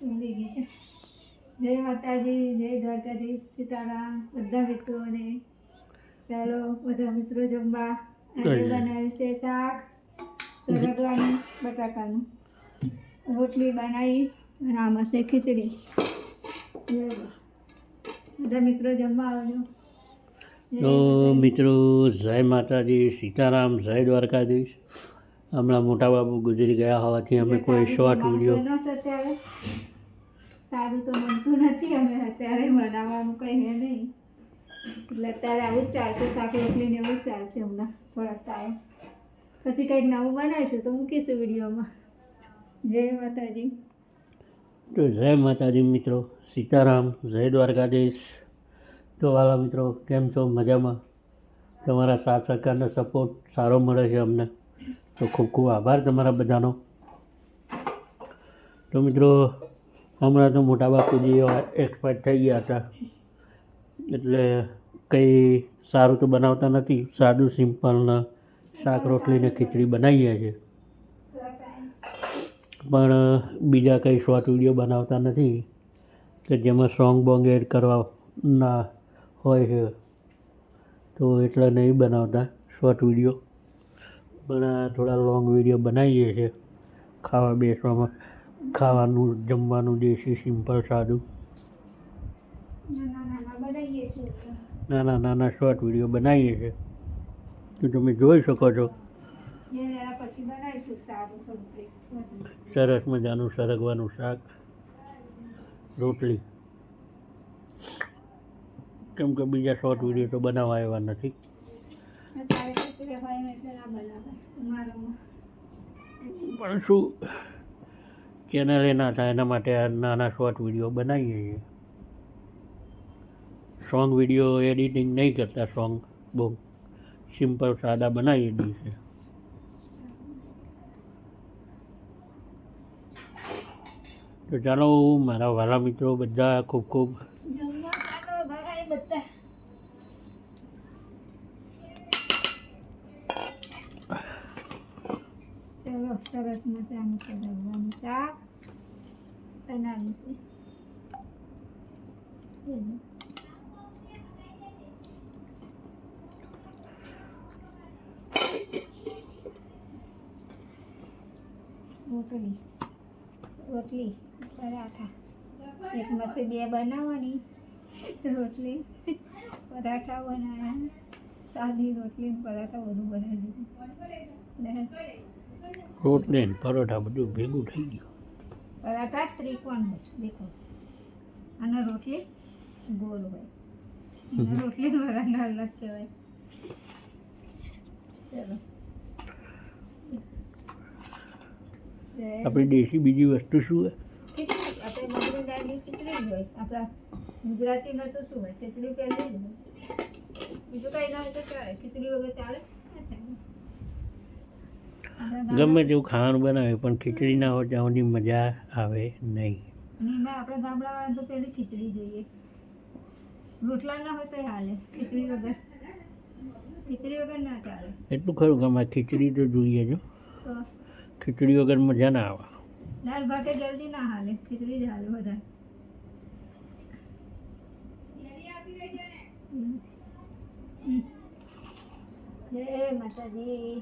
ગઈ જય માતાજી જય દ્વારકાજી સીતારામ બધા મિત્રોને. ચાલો બધા મિત્રો જમવા. આજે બનાવ્યું છે શાક સરગવાનું બટાકાનું. રોટલી બનાવી અને આમાં છે ખીચડી. બધા મિત્રો જમવા આવજો. તો મિત્રો જય માતાજી સીતારામ જય દ્વારકાધીશ. હમણાં મોટા બાબુ ગુજરી ગયા હોવાથી અમે કોઈ શોર્ટ વીડિયો સારું તો બનતું નથી અમે અત્યારે બનાવવાનું કંઈ હે નહીં. એટલે અત્યારે આવું જ ચાલશે શાક રોટલી ને એવું ચાલશે હમણાં થોડાક ટાઈમ. પછી કંઈક નવું બનાવીશું તો મૂકીશું વિડીયોમાં. જય માતાજી. તો જય માતાજી મિત્રો સીતારામ જય દ્વારકાધીશ. તો વાલા મિત્રો કેમ છો? મજામાં? તમારા સાથ સરકારનો સપોર્ટ સારો મળે છે અમને. તો ખૂબ ખૂબ આભાર તમારા બધાનો. તો મિત્રો, હમણાં તો મોટા બાપુજી એક્સપાયર થઈ ગયા હતા. એટલે કંઈ સારું તો બનાવતા નથી. સાદું સિમ્પલને શાક રોટલી ને ખીચડી બનાવીએ છીએ પણ બીજા કંઈ શોર્ટ વીડિયો બનાવતા નથી. કે જેમાં સોંગ બોંગ એડ કરવા ના હોય છે. તો એટલે નહીં બનાવતા શોર્ટ વીડિયો પણ આ થોડા લોંગ વીડિયો બનાવીએ છીએ. ખાવા બેસવામાં ખાવાનું જમવાનું દેશી સિમ્પલ સાદું. નાના નાના શોર્ટ વીડિયો બનાવીએ છીએ. તો તમે જોઈ શકો છો. સરસ મજાનું સરગવાનું શાક રોટલી. કેમ કે બીજા શોર્ટ વીડિયો તો બનાવવા આવ્યા નથી પણ શું ચેનલે ના થાય એના માટે આ નાના શોર્ટ વીડિયો બનાવીએ છીએ. સોંગ વીડિયો એડિટિંગ નહીં કરતા સોંગ બહુ સિમ્પલ સાદા બનાવી દઈએ છીએ. તો ચાલો મારા વાલા મિત્રો બધા ખૂબ ખૂબ બધા. ચલો સરસ મજાનું સરગવાનું શાક બનાવીશું છે રોટલી. રોટલી. પરાઠા એક મસે બે બનાવવાની રોટલી. પરાઠા બનાવ્યા સાદી રોટલી. પરાઠા બધું બનાવી દીધું. રોટલી ને પરોઠા બધું ભેગું થઈ ગયું. પરાઠા ત્રિકોણ હોય? દેખો. અને રોટલી ગોળ હોય. રોટલી અલગ કહેવાય. ચલો. આપણે દેશી બીજી વસ્તુ શું હોય આપણે દાળની ખીચડી જ હોય. આપણા ગુજરાતીમાં તો શું હોય? ખીચડી પહેલી જ હોય. બીજું કંઈ ના હોય તો ચાલે. ખીચડી વગર ચાલે. ગમે તેવું ખાવાનું બનાવે પણ ખીચડી ના હોય ત્યાં સુધી મજા આવે નહીં. અને ગામડાવાળા તો પેલી ખીચડી જોઈએ. રોટલા ના હોય તો હાલે ખીચડી વગર. ખીચડી વગર ના ચાલે. એટલું ખરું અમારે ખીચડી તો જોઈએ જો. ખીચડી વગર મજા ના આવે. દાળ ભાતે જલ્દી ના હાલે ખીચડી જ હાલે વધારે. જય માતાજી.